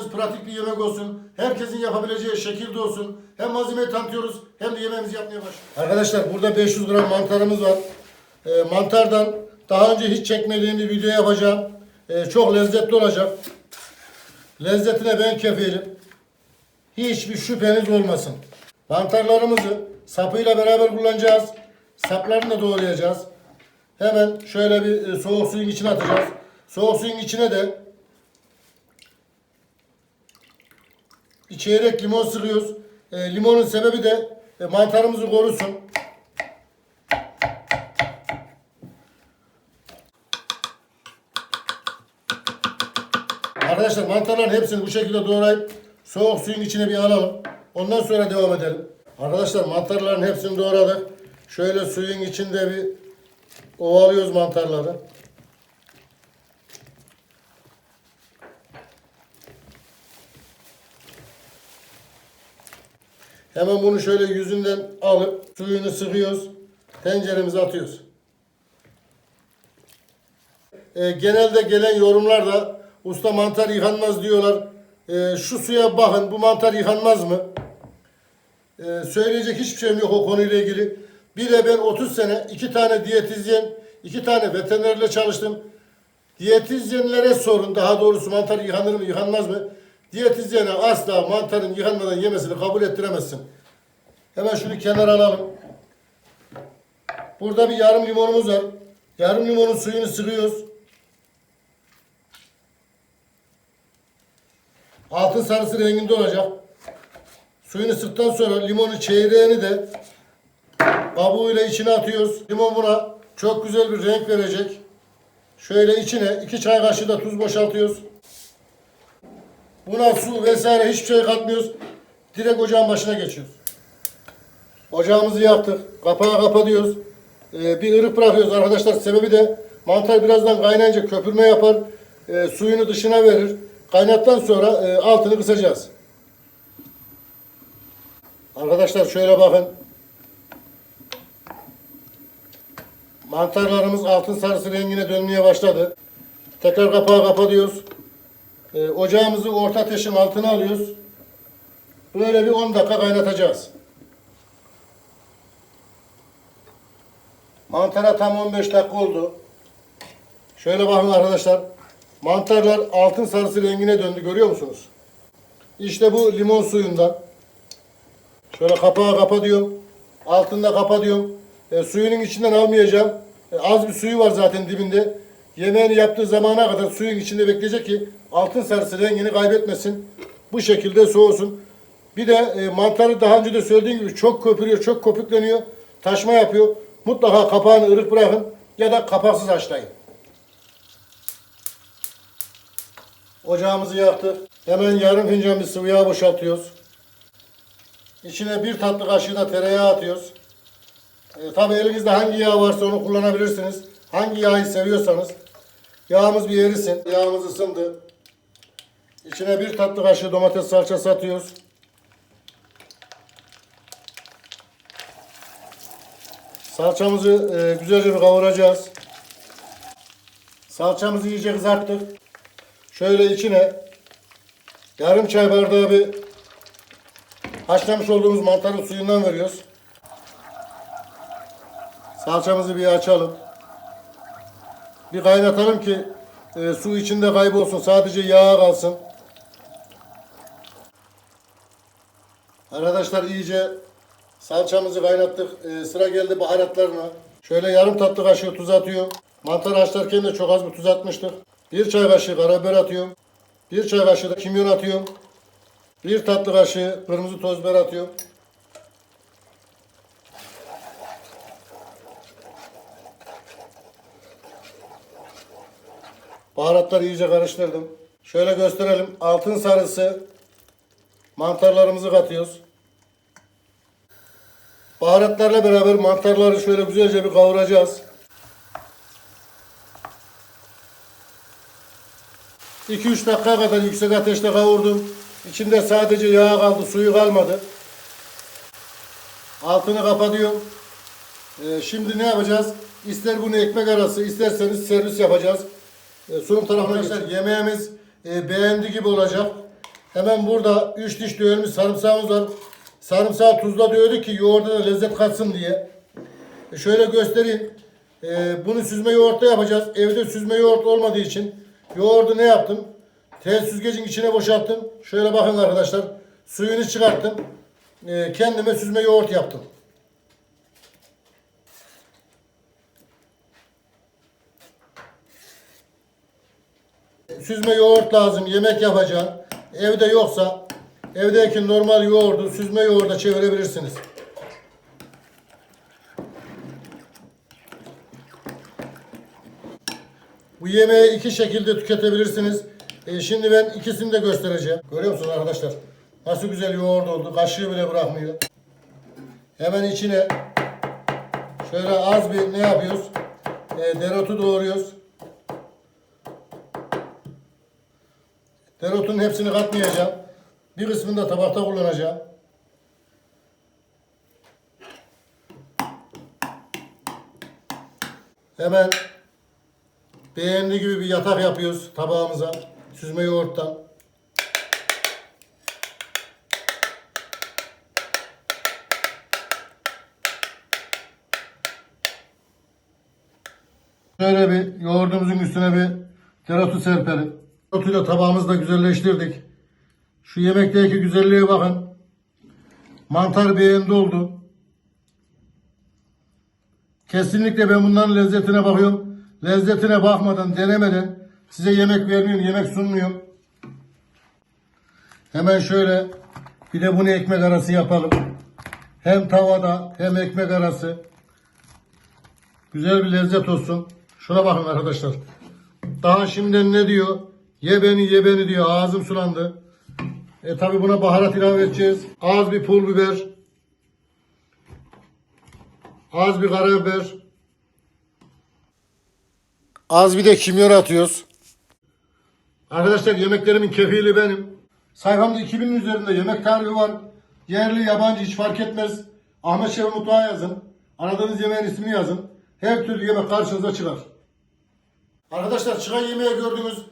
pratik bir yemek olsun. Herkesin yapabileceği şekilde olsun. Hem malzemeyi tanıtıyoruz hem de yemeğimizi yapmaya başlıyoruz. Arkadaşlar burada 500 gram mantarımız var. Ee, mantardan daha önce hiç çekmediğim bir video yapacağım. Ee, çok lezzetli olacak. Lezzetine ben kefilim. Hiçbir şüpheniz olmasın. Mantarlarımızı sapıyla beraber kullanacağız. Saplarını da doğrayacağız. Hemen şöyle bir e, soğuk suyun içine atacağız. Soğuk suyun içine de bir çeyrek limon sıkıyoruz. E, limonun sebebi de e, mantarımızı korusun. Arkadaşlar mantarların hepsini bu şekilde doğrayıp soğuk suyun içine bir alalım. Ondan sonra devam edelim. Arkadaşlar mantarların hepsini doğradık. Şöyle suyun içinde bir ovalıyoruz mantarları. Hemen bunu şöyle yüzünden alıp suyunu sıkıyoruz. Tenceremize atıyoruz. E, genelde gelen yorumlarda usta mantar yıkanmaz diyorlar. E, şu suya bakın bu mantar yıkanmaz mı? E, söyleyecek hiçbir şeyim yok o konuyla ilgili. Bir de ben 30 sene iki tane diyetizyen, iki tane veterinerle çalıştım. Diyetizyenlere sorun daha doğrusu mantar yıkanır mı yıkanmaz mı? Diyetizyene asla mantarın yıkanmadan yemesini kabul ettiremezsin. Hemen şunu kenara alalım. Burada bir yarım limonumuz var. Yarım limonun suyunu sıkıyoruz. Altın sarısı renginde olacak. Suyunu sıktıktan sonra limonun çeyreğini de kabuğuyla içine atıyoruz. Limon buna çok güzel bir renk verecek. Şöyle içine iki çay kaşığı da tuz boşaltıyoruz. Buna su vesaire hiçbir şey katmıyoruz. Direkt ocağın başına geçiyoruz. Ocağımızı yaktık. Kapağı kapatıyoruz. Ee, bir ırık bırakıyoruz arkadaşlar. Sebebi de mantar birazdan kaynayınca köpürme yapar. Ee, suyunu dışına verir. Kaynattan sonra e, altını kısacağız. Arkadaşlar şöyle bakın. Mantarlarımız altın sarısı rengine dönmeye başladı. Tekrar kapağı kapatıyoruz. Ee, ocağımızı orta ateşin altına alıyoruz. Böyle bir 10 dakika kaynatacağız. Mantara tam 15 dakika oldu. Şöyle bakın arkadaşlar. Mantarlar altın sarısı rengine döndü görüyor musunuz? İşte bu limon suyundan. Şöyle kapağı kapatıyorum. Altında kapatıyorum. E, suyunun içinden almayacağım. E, az bir suyu var zaten dibinde. Yemeğini yaptığı zamana kadar suyun içinde bekleyecek ki altın sarısı rengini kaybetmesin. Bu şekilde soğusun. Bir de e, mantarı daha önce de söylediğim gibi çok köpürüyor, çok köpükleniyor. Taşma yapıyor. Mutlaka kapağını ırık bırakın ya da kapaksız haşlayın. Ocağımızı yaktık. Hemen yarım fincan bir sıvı yağ boşaltıyoruz. İçine bir tatlı kaşığı da tereyağı atıyoruz. E, tabii elinizde hangi yağ varsa onu kullanabilirsiniz. Hangi yağı seviyorsanız. Yağımız bir erisin. Yağımız ısındı. İçine bir tatlı kaşığı domates salçası atıyoruz. Salçamızı e, güzelce bir kavuracağız. Salçamızı iyice kızarttık. Şöyle içine yarım çay bardağı bir haşlamış olduğumuz mantarın suyundan veriyoruz. Salçamızı bir açalım. Bir kaynatalım ki e, su içinde kaybolsun. Sadece yağ kalsın. Arkadaşlar iyice salçamızı kaynattık. E, sıra geldi baharatlarına. Şöyle yarım tatlı kaşığı tuz atıyorum. Mantar haşlarken de çok az bir tuz atmıştık. Bir çay kaşığı karabiber atıyorum. Bir çay kaşığı da kimyon atıyorum. Bir tatlı kaşığı kırmızı toz biber atıyorum. Baharatları iyice karıştırdım. Şöyle gösterelim. Altın sarısı mantarlarımızı katıyoruz. Baharatlarla beraber mantarları şöyle güzelce bir kavuracağız. 2-3 dakika kadar yüksek ateşte kavurdum. İçinde sadece yağ kaldı, suyu kalmadı. Altını kapatıyorum. Ee, şimdi ne yapacağız? İster bunu ekmek arası, isterseniz servis yapacağız. Ee, sunum tarafına Arkadaşlar yemeğimiz e, beğendi gibi olacak. Hemen burada 3 diş dövülmüş sarımsağımız var. Sarımsağı tuzla dövdük ki yoğurda da lezzet katsın diye. E şöyle göstereyim. E, bunu süzme yoğurtta yapacağız. Evde süzme yoğurt olmadığı için yoğurdu ne yaptım? Tel süzgecin içine boşalttım. Şöyle bakın arkadaşlar. Suyunu çıkarttım. E, kendime süzme yoğurt yaptım. Süzme yoğurt lazım. Yemek yapacağım. Evde yoksa evdeki normal yoğurdu süzme yoğurda çevirebilirsiniz. Bu yemeği iki şekilde tüketebilirsiniz. E, şimdi ben ikisini de göstereceğim. Görüyor musunuz arkadaşlar? Nasıl güzel yoğurt oldu. Kaşığı bile bırakmıyor. Hemen içine şöyle az bir ne yapıyoruz? E, dereotu doğruyoruz. Dereotunun hepsini katmayacağım. Bir kısmını da tabakta kullanacağım. Hemen beğendiği gibi bir yatak yapıyoruz tabağımıza. Süzme yoğurttan. Şöyle bir yoğurdumuzun üstüne bir dereotu serpelim. Dereotuyla tabağımızı da güzelleştirdik. Şu yemekteki güzelliğe bakın. Mantar beğendi oldu. Kesinlikle ben bunların lezzetine bakıyorum. Lezzetine bakmadan, denemeden size yemek vermiyorum, yemek sunmuyorum. Hemen şöyle bir de bunu ekmek arası yapalım. Hem tavada hem ekmek arası. Güzel bir lezzet olsun. Şuna bakın arkadaşlar. Daha şimdiden ne diyor? Ye beni ye beni diyor. Ağzım sulandı. E tabi buna baharat ilave edeceğiz. Az bir pul biber. Az bir karabiber. Az bir de kimyon atıyoruz. Arkadaşlar yemeklerimin kefili benim. Sayfamda 2000'in üzerinde yemek tarifi var. Yerli yabancı hiç fark etmez. Ahmet Şef Mutfağı yazın. Aradığınız yemeğin ismini yazın. Her türlü yemek karşınıza çıkar. Arkadaşlar çıkan yemeği gördünüz.